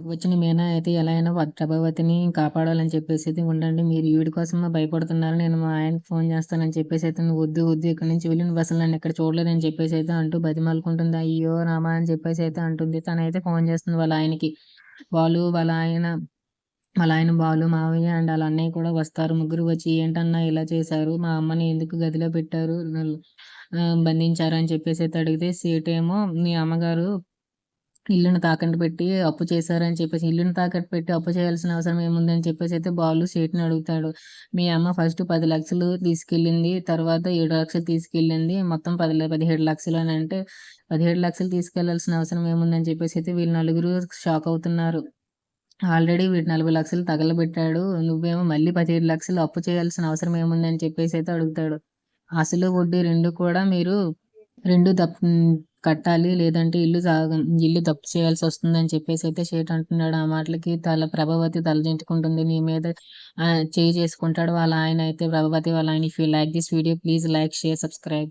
వచ్చిన మీనా అయితే ఎలా అయినా ప్రభావతిని కాపాడాలని చెప్పేసి అయితే ఉండండి. మీరు వీడి కోసం భయపడుతున్నారు. నేను మా ఆయనకి ఫోన్ చేస్తానని చెప్పేసి అయితే నువ్వు వద్దు వద్దు ఇక్కడి నుంచి వెళ్ళిన బస్సులు నన్ను ఇక్కడ చూడలేదని చెప్పేసి అయితే అంటూ బతిమాలుకుంటుంది. అయ్యో రామా! అని చెప్పేసి అయితే అంటుంది. తనైతే ఫోన్ చేస్తుంది వాళ్ళ ఆయనకి. వాళ్ళు వాళ్ళ ఆయన వాళ్ళ ఆయన బాలు, మావయ్య అండ్ వాళ్ళ అన్నయ్య కూడా వస్తారు. ముగ్గురు వచ్చి ఏంటన్నా ఇలా చేశారు? మా అమ్మని ఎందుకు గదిలో పెట్టారు? బంధించారు అని చెప్పేసి అయితే అడిగితే సేటేమో మీ అమ్మగారు ఇల్లును తాకట్టు పెట్టి అప్పు చేశారని చెప్పేసి, ఇల్లును తాకట్టు పెట్టి అప్పు చేయాల్సిన అవసరం ఏముందని చెప్పేసి అయితే బాలు సేట్ని అడుగుతాడు. మీ అమ్మ ఫస్ట్ పది లక్షలు తీసుకెళ్ళింది. తర్వాత ఏడు లక్షలు తీసుకెళ్ళింది. మొత్తం పది పదిహేడు లక్షలు అని అంటే పదిహేడు లక్షలు తీసుకెళ్ళాల్సిన అవసరం ఏముందని చెప్పేసి అయితే వీళ్ళు నలుగురు షాక్ అవుతున్నారు. ఆల్రెడీ వీడు 40,00,000 తగలబెట్టాడు. నువ్వేమో మళ్ళీ పదిహేడు లక్షలు అప్పు చేయాల్సిన అవసరం ఏముందని చెప్పేసి అయితే అడుగుతాడు. అసలు, వడ్డీ రెండు కూడా మీరు 2 దప్ కట్టాలి. లేదంటే ఇల్లు సాగ ఇల్లు దప్పు చేయాల్సి వస్తుందని చెప్పేసి అయితే షేట్ అంటున్నాడు. ఆ మాటలకి తల ప్రభావతి తలదించుకుంటుంది. నీ మీద చేయి చేసుకుంటాడు వాళ్ళ ఆయన అయితే ప్రభావతి వాళ్ళ ఆయన. If you like this video please like, share, subscribe.